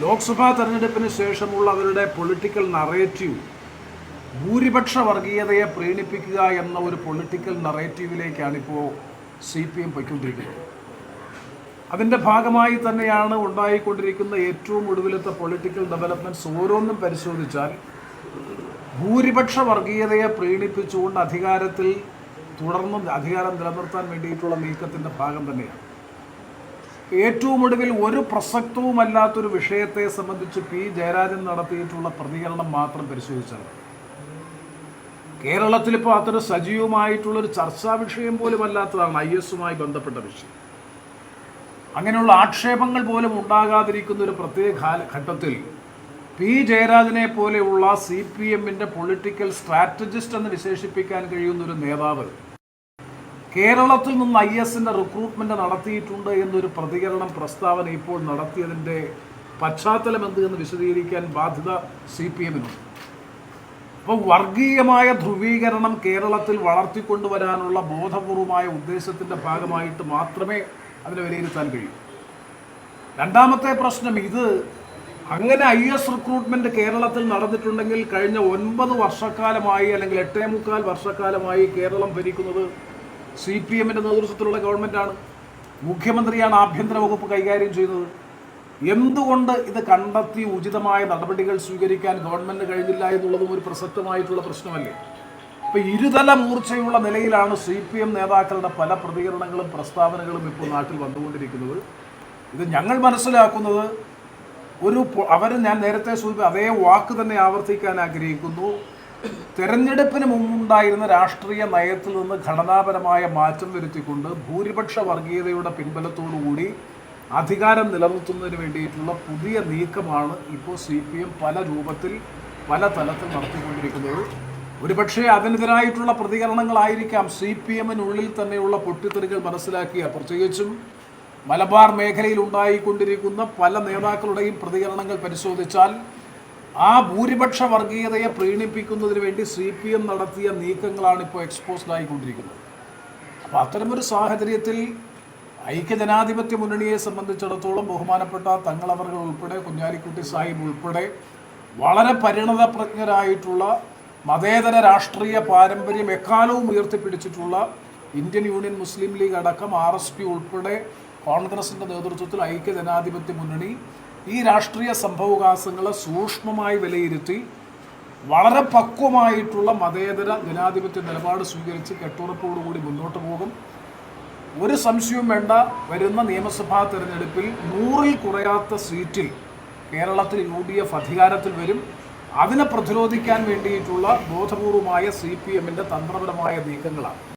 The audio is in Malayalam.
ലോക്സഭാ തെരഞ്ഞെടുപ്പിന് ശേഷമുള്ള അവരുടെ പൊളിറ്റിക്കൽ നറേറ്റീവ് ഭൂരിപക്ഷ വർഗീയതയെ പ്രീണിപ്പിക്കുക എന്ന ഒരു പൊളിറ്റിക്കൽ നറേറ്റീവിലേക്കാണ് ഇപ്പോൾ സി പി എം പൊയ്ക്കൊണ്ടിരിക്കുന്നത്. അതിന്റെ ഭാഗമായി തന്നെയാണ് ഉണ്ടായിക്കൊണ്ടിരിക്കുന്ന ഏറ്റവും ഒടുവിലത്തെ പൊളിറ്റിക്കൽ ഡെവലപ്മെന്റ്സ് ഓരോന്നും പരിശോധിച്ചാൽ ഭൂരിപക്ഷ വർഗീയതയെ പ്രീണിപ്പിച്ചുകൊണ്ട് അധികാരത്തിൽ തുടർന്നും അധികാരം നിലനിർത്താൻ വേണ്ടിയിട്ടുള്ള നീക്കത്തിന്റെ ഭാഗം തന്നെയാണ്. ഏറ്റവും ഒടുവിൽ ഒരു പ്രസക്തവുമല്ലാത്തൊരു വിഷയത്തെ സംബന്ധിച്ച് പി. ജയരാജൻ നടത്തിയിട്ടുള്ള പ്രതികരണം മാത്രം പരിശോധിച്ചാൽ കേരളത്തിലിപ്പോൾ അത്ര സജീവമായിട്ടുള്ളൊരു ചർച്ചാ വിഷയം പോലും അല്ലാത്തതാണ് ഐ. എസുമായി ബന്ധപ്പെട്ട വിഷയം. അങ്ങനെയുള്ള ആക്ഷേപങ്ങൾ പോലും ഉണ്ടാകാതിരിക്കുന്ന ഒരു പ്രത്യേക ഘട്ടത്തിൽ പി. ജയരാജനെ പോലെയുള്ള സി. പി. എമ്മിന്റെ പൊളിറ്റിക്കൽ സ്ട്രാറ്റജിസ്റ്റ് എന്ന് വിശേഷിപ്പിക്കാൻ കഴിയുന്ന ഒരു നേതാവ് കേരളത്തിൽ നിന്ന് ഐ എസിന്റെ റിക്രൂട്ട്മെന്റ് നടത്തിയിട്ടുണ്ട് എന്നൊരു പ്രതികരണം പ്രസ്താവന ഇപ്പോൾ നടത്തിയതിന്റെ പശ്ചാത്തലം എന്ത് എന്ന് വിശദീകരിക്കാൻ ബാധ്യത സി പി എമ്മിനുണ്ട് അപ്പോൾ വർഗീയമായ ധ്രുവീകരണം കേരളത്തിൽ വളർത്തിക്കൊണ്ടുവരാനുള്ള ബോധപൂർവമായ ഉദ്ദേശത്തിന്റെ ഭാഗമായിട്ട് മാത്രമേ അതിനെ വിലയിരുത്താൻ കഴിയൂ. രണ്ടാമത്തെ പ്രശ്നം ഇത് അങ്ങനെ ഐ എസ് റിക്രൂട്ട്മെന്റ് കേരളത്തിൽ നടന്നിട്ടുണ്ടെങ്കിൽ കഴിഞ്ഞ ഒൻപത് വർഷക്കാലമായി അല്ലെങ്കിൽ എട്ടേ മുക്കാൽ വർഷക്കാലമായി കേരളം ഭരിക്കുന്നത് സി പി എമ്മിന്റെ നേതൃത്വത്തിലുള്ള ഗവൺമെന്റാണ് മുഖ്യമന്ത്രിയാണ് ആഭ്യന്തര വകുപ്പ് കൈകാര്യം ചെയ്യുന്നത്. എന്തുകൊണ്ട് ഇത് കണ്ടെത്തി ഉചിതമായ നടപടികൾ സ്വീകരിക്കാൻ ഗവൺമെന്റ് കഴിഞ്ഞില്ല എന്നുള്ളതും ഒരു പ്രസക്തമായിട്ടുള്ള പ്രശ്നമല്ലേ? ഇപ്പം ഇരുതല മൂർച്ചയുള്ള നിലയിലാണ് സി പി എം നേതാക്കളുടെ പല പ്രതികരണങ്ങളും പ്രസ്താവനകളും ഇപ്പോൾ നാട്ടിൽ വന്നുകൊണ്ടിരിക്കുന്നത്. ഇത് ഞങ്ങൾ മനസ്സിലാക്കുന്നത് ഒരു അവർ ഞാൻ നേരത്തെ സൂചിപ്പിച്ച അതേ വാക്ക് തന്നെ ആവർത്തിക്കാൻ ആഗ്രഹിക്കുന്നു. തെരഞ്ഞെടുപ്പിന് മുമ്പുണ്ടായിരുന്ന രാഷ്ട്രീയ നയത്തിൽ നിന്ന് ഘടനാപരമായ മാറ്റം വരുത്തിക്കൊണ്ട് ഭൂരിപക്ഷ വർഗീയതയുടെ പിൻബലത്തോടുകൂടി അധികാരം നിലനിർത്തുന്നതിന് വേണ്ടിയിട്ടുള്ള പുതിയ നീക്കമാണ് ഇപ്പോൾ സി പി എം പല രൂപത്തിൽ പല തലത്തിൽ നടത്തിക്കൊണ്ടിരിക്കുന്നത്. ഒരുപക്ഷെ അതിനെതിരായിട്ടുള്ള പ്രതികരണങ്ങളായിരിക്കാം സി പി എമ്മിനുള്ളിൽ തന്നെയുള്ള പൊട്ടിത്തെറികൾ മനസ്സിലാക്കിയ. പ്രത്യേകിച്ചും മലബാർ മേഖലയിൽ ഉണ്ടായിക്കൊണ്ടിരിക്കുന്ന പല നേതാക്കളുടെയും പ്രതികരണങ്ങൾ പരിശോധിച്ചാൽ ആ ഭൂരിപക്ഷ വർഗീയതയെ പ്രീണിപ്പിക്കുന്നതിന് വേണ്ടി സി പി എം നടത്തിയ നീക്കങ്ങളാണ് ഇപ്പോൾ എക്സ്പോസ്ഡ് ആയിക്കൊണ്ടിരിക്കുന്നത്. അപ്പോൾ അത്തരമൊരു സാഹചര്യത്തിൽ ഐക്യജനാധിപത്യ മുന്നണിയെ സംബന്ധിച്ചിടത്തോളം ബഹുമാനപ്പെട്ട തങ്ങളവർഗ ഉൾപ്പെടെ കുഞ്ഞാലിക്കുട്ടി സാഹിബ് ഉൾപ്പെടെ വളരെ പരിണതപ്രജ്ഞരായിട്ടുള്ള മതേതര രാഷ്ട്രീയ പാരമ്പര്യം എക്കാലവും ഉയർത്തിപ്പിടിച്ചിട്ടുള്ള ഇന്ത്യൻ യൂണിയൻ മുസ്ലിം ലീഗ് അടക്കം ആർ എസ് പി ഉൾപ്പെടെ കോൺഗ്രസിന്റെ നേതൃത്വത്തിൽ ഐക്യജനാധിപത്യ മുന്നണി ഈ രാഷ്ട്രീയ സംഭവവികാസങ്ങളെ സൂക്ഷ്മമായി വിലയിരുത്തി വളരെ പക്വമായിട്ടുള്ള മതേതര ജനാധിപത്യ നിലപാട് സ്വീകരിച്ച് കെട്ടുറപ്പോടുകൂടി മുന്നോട്ട് പോകും. ഒരു സംശയവും വേണ്ട. വരുന്ന നിയമസഭാ തെരഞ്ഞെടുപ്പിൽ നൂറിൽ കുറയാത്ത സീറ്റിൽ കേരളത്തിൽ യു ഡി എഫ് അധികാരത്തിൽ വരും. അതിനെ പ്രതിരോധിക്കാൻ വേണ്ടിയിട്ടുള്ള ബോധപൂർവമായ സി പി എമ്മിന്റെ തന്ത്രപരമായ നീക്കങ്ങളാണ്.